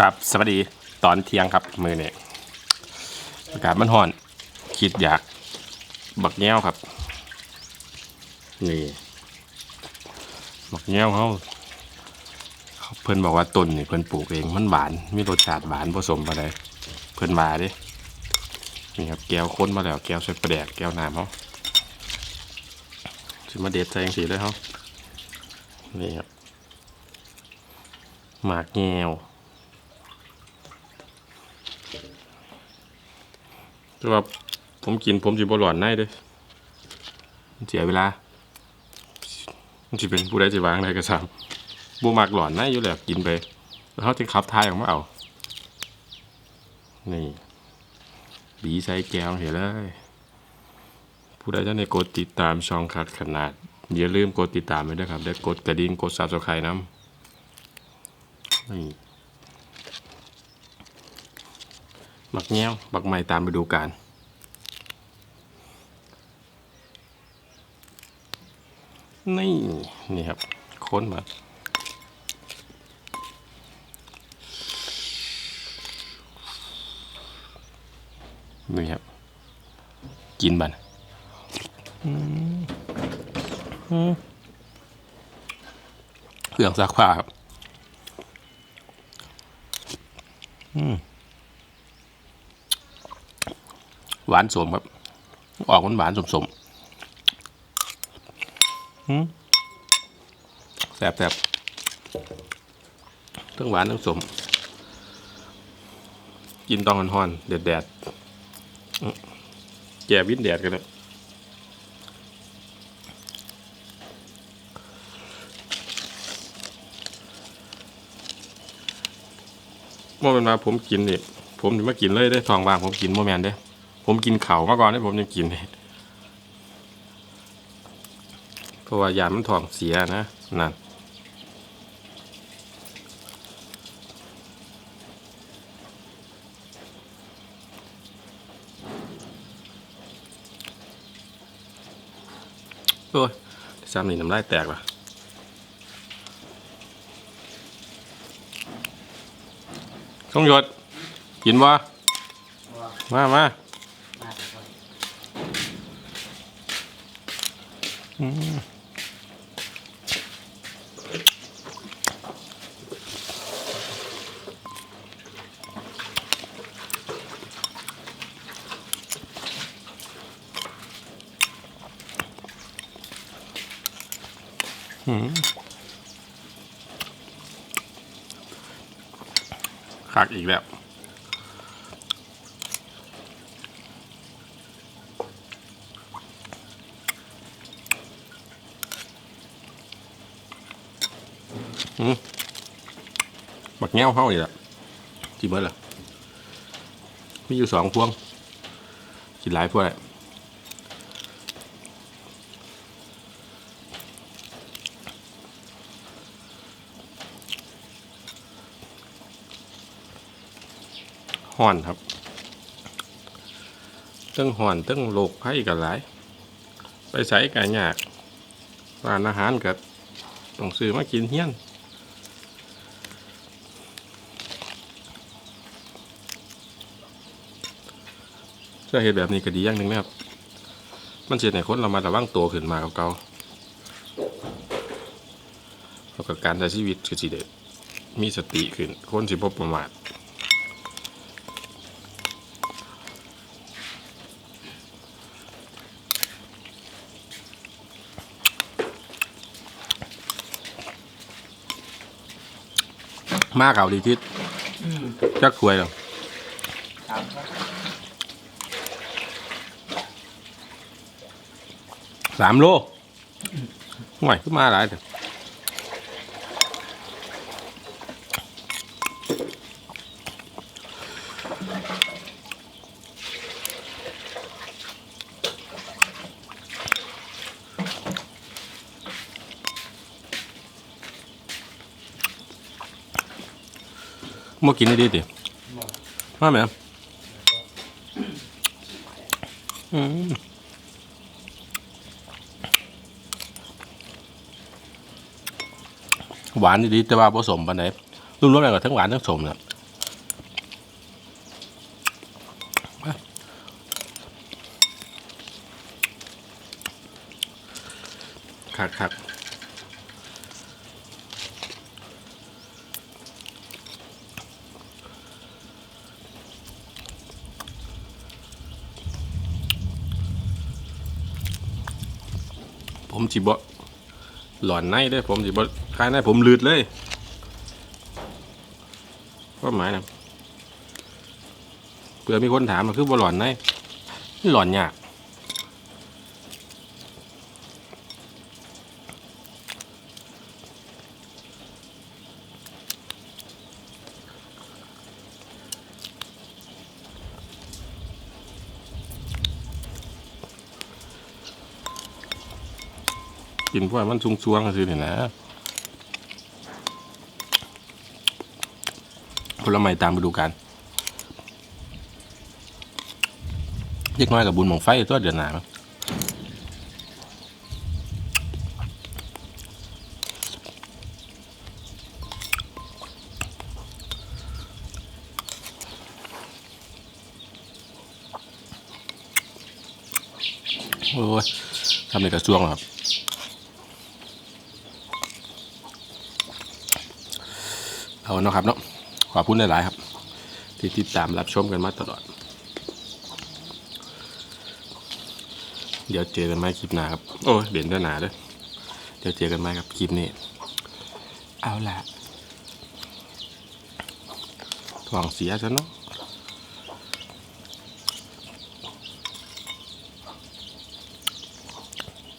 กับสวัสดีตอนเที่ยงครับมือเนี่ยอากาศมันห่อน คิดอยาก บักแง้วครับ นี่ บักแง้วเขาเขาเพิ่นบอกว่าต้นนี่เพิ่นปลูกเองมันหวาน มีรสชาติหวานผสมไปเลยเพิ่นมาดินี่ครับแก้วค้นมาแล้วแก้วใส่ประแดกแก้วน้ำเขาสิมาเด็ดใส่ยังสีเลยเขานี่ครับหมากแง้ว แต่ว่าผมกินผมสิบ่หลอนในเด้เสียเวลาสิเป็นผู้ใดสิวางได้ก็ซ้ำบ่มักหลอนในอยู่แล้วกินไปแล้วเขาจึงขับทายออกมาเอา นี่ บีใส่แก้วเห็นเลย ผู้ใดจะในกดติดตามช่องขัดขนาด อย่าลืมกดติดตามไว้ด้วยครับและกดกระดิ่งกดซับสไครต์น้ำนี่ บักแง้วบักใหม่ตามไปดูกันนี่นี่ครับค้นมานี่ครับ กินบันเครื่องซักผ้าครับ หวานสมครับ ออกหวานหวานสมสมๆหืมแสบแสบทั้งหวานทั้งสม กินตองห่อนๆแดดแดดๆอื้อแก่วินแดดกันเลยเมื่อเป็นมาผมกินนี่ผมถึงมากินเลยได้อทองว่างผมกินโมแมนได้อ ผมกินเข่ามาก่อนให้ผมยังกินเลยเพราะว่ายามันท้องเสียนะนั่นโอ้ยซ้ำนี่น้ำลายแตกว่ะช่องหยดกินวะมามา คักอีกแล้ว บักแง้วเข้าอีกแล้วที่เบิร์ดเหรอมีอยู่สองพวงกินหลายพวงเลยห่อนครับตั้งห่อนตั้งโลกไพ่กันหลาย ไปใส่กันยากร้านอาหารกับต้องซื้อมากินเฮี้ยน ถ้าเหตุแบบนี้ก็ดีอย่างหนึ่งนะครับ มันเสียในคนเรามาระวังตัวขึ้นมาเก่าๆแล้วก็การใช้ชีวิตก็สิเดมีสติขึ้น คนสิบประมาทมากเก่าดีทิศจักถวยหรอ ครับ สามโลห่วยขึ้นมาหลายแต่มากินได้ดีดิมาไหมอืม หวานดีแต่ว่าผสมปานไหนรุ่นรสอะไรก็ทั้งหวานทั้งสมเนี่ยคักคักผมจีบะ หลอนในด้อผมสิบคลายในผมลืดเลยก็หมายนะเผื่อมีคนถามมันคือบ่หลอนในหลอนยาก กินพวกมันซุงซวงๆคือเนี่ยนะผลไม้ตามฤดูกาลเล็กน้อยกับบุญหมองไฟตัวเดือนหนามั้งโอ้ยทำในกระซวงอครับ เอาเนาะครับเนาะขอบคุณหลายๆครับ ที่ติดตามรับชมกันมาตลอด เดี๋ยวเจอกันไหมคลิปหน้าครับ โอ้ยเด่นด้วยหนาเด้อเดี๋ยวเจอกันไหมครับคลิปนี้ เอาละท้องเสียซะเนาะ